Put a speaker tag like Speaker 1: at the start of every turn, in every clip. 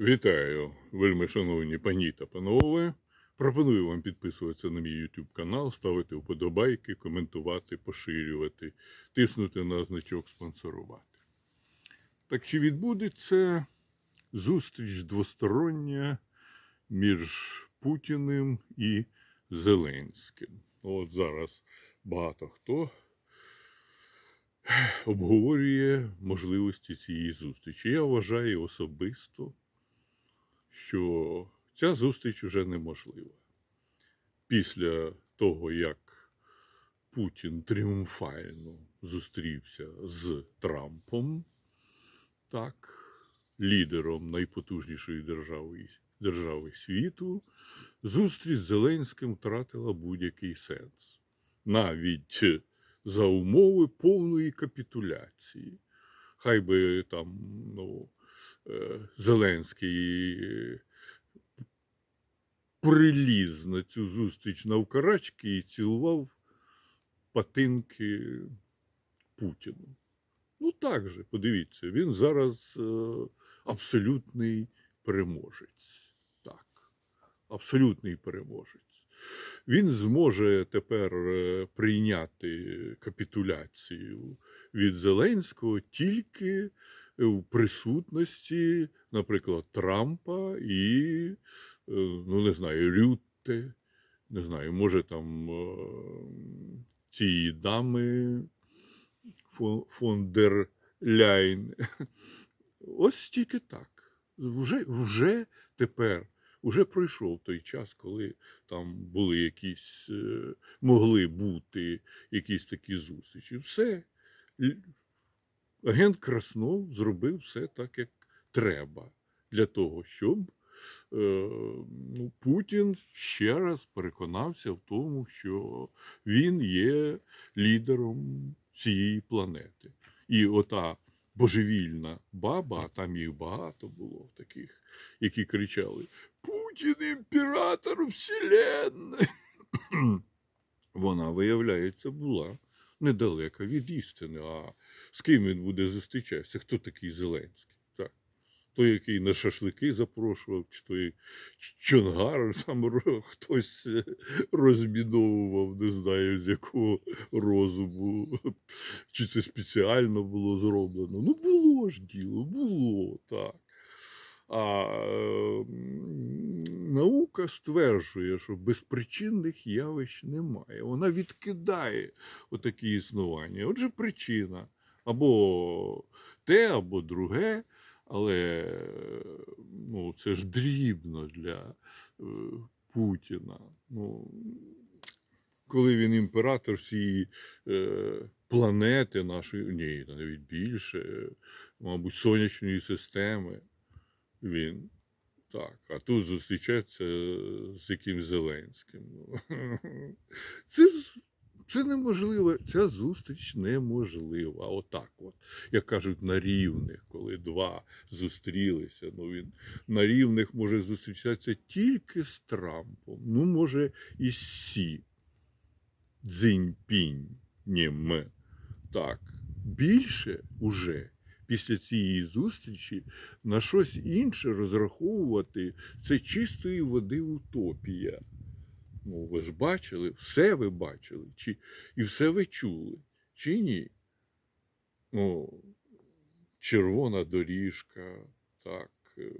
Speaker 1: Вітаю, вельми шановні пані та панове. Пропоную вам підписуватися на мій YouTube канал, ставити вподобайки, коментувати, поширювати, тиснути на значок спонсорувати. Так чи відбудеться зустріч двостороння між Путіним і Зеленським? От зараз багато хто обговорює можливості цієї зустрічі. Я вважаю особисто, що ця зустріч вже неможлива. Після того, як Путін тріумфально зустрівся з Трампом, так, лідером найпотужнішої держави, держави світу, зустріч з Зеленським втратила будь-який сенс. Навіть за умови повної капітуляції. Хай би там ну, Зеленський е, приліз на цю зустріч навкарачки і цілував патинки Путіну. Ну так же, подивіться, він зараз е, абсолютний переможець. Так, абсолютний переможець. Він зможе тепер е, прийняти капітуляцію від Зеленського тільки в присутності, наприклад, Трампа і, е, ну не знаю, Рютте, не знаю, може там е, цієї дами фон, дер Ляйн. Ось тільки так. Вже, вже тепер. Уже пройшов той час, коли там були якісь, е, могли бути якісь такі зустрічі. Все. Агент Краснов зробив все так, як треба, для того, щоб е, ну, Путін ще раз переконався в тому, що він є лідером цієї планети. І ота божевільна баба, а там їх багато було таких, які кричали: Путін імператор Вселенної. Вона, виявляється, була недалека від істини. А з ким він буде зустрічатися? Хто такий Зеленський? Так. Той, який на шашлики запрошував, чи той Чонгар, там хтось е, розміновував, не знаю з якого розуму, чи це спеціально було зроблено. Ну, було ж діло, було так. А е, наука стверджує, що безпричинних явищ немає. Вона відкидає отакі існування. Отже, причина або те, або друге, але ну, це ж дрібно для е, Путіна. Ну, коли він імператор всієї е, планети нашої, ні, навіть більше, е, мабуть, сонячної системи. Він. Так, а тут зустрічається з якимсь Зеленським. Ну, Це, ж- це неможливо, ця зустріч неможлива. Отак от, як кажуть, на рівних, коли два зустрілися. Ну, він на рівних може зустрічатися тільки з Трампом. Ну, може, і з Сі. Цзіньпіннім. Так, більше уже після цієї зустрічі на щось інше розраховувати це чистої води утопія. Ну, ви ж бачили, все ви бачили, чи, і все ви чули, чи ні? Ну, червона доріжка, так. е,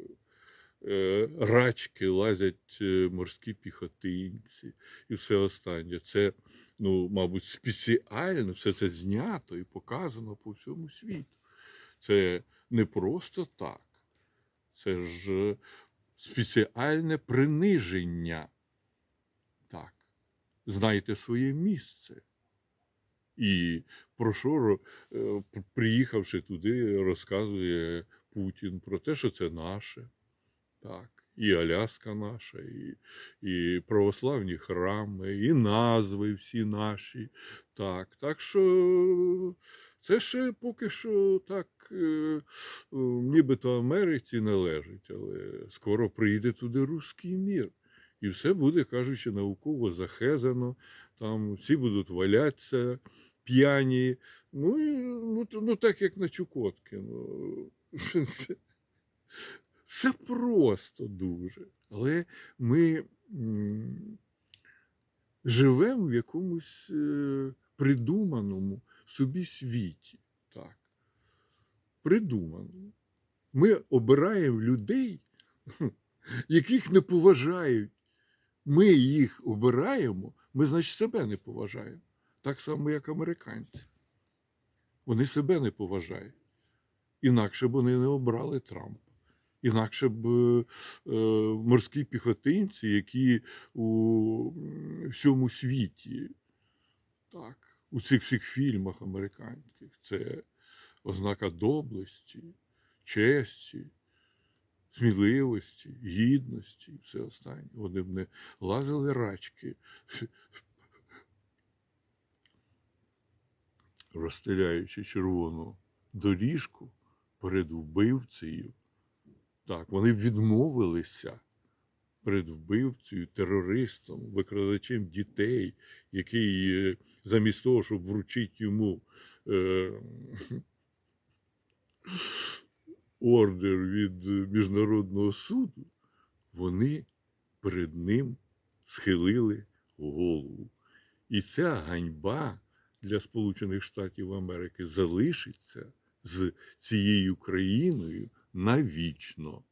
Speaker 1: е, Рачки лазять е, морські піхотинці і все останнє. Це, ну, мабуть, спеціально все це знято і показано по всьому світу. Це не просто так. Це ж е, спеціальне приниження. Так. Знайте своє місце. І про е, приїхавши туди, розказує Путін про те, що це наше. Так. І Аляска наша, і, і православні храми, і назви всі наші. Так. Так що це ще поки що так, е, е, нібито Америці належить, але скоро прийде туди руський мір. І все буде, кажучи, науково захезано, там всі будуть валятися п'яні. Ну, ну, ну так як на Чукотки. Ну, Все просто дуже. Але ми живемо в якомусь е, придуманому собі світі. Так. Придуманому. Ми обираємо людей, яких не поважають. Ми їх обираємо, ми, значить, себе не поважаємо. Так само, як американці. Вони себе не поважають. Інакше б вони не обрали Трампа. Інакше б е, е, морські піхотинці, які у всьому світі, так, у цих всіх фільмах американських, це ознака доблесті, честі, сміливості, гідності і все останнє. Вони б не лазили рачки, розстеляючи червону доріжку перед вбивцею. Так, вони відмовилися перед вбивцею, терористом, викрадачем дітей, який е, замість того, щоб вручити йому е, ордер від Міжнародного суду, вони перед ним схилили голову. І ця ганьба для Сполучених Штатів Америки залишиться з цією країною навічно.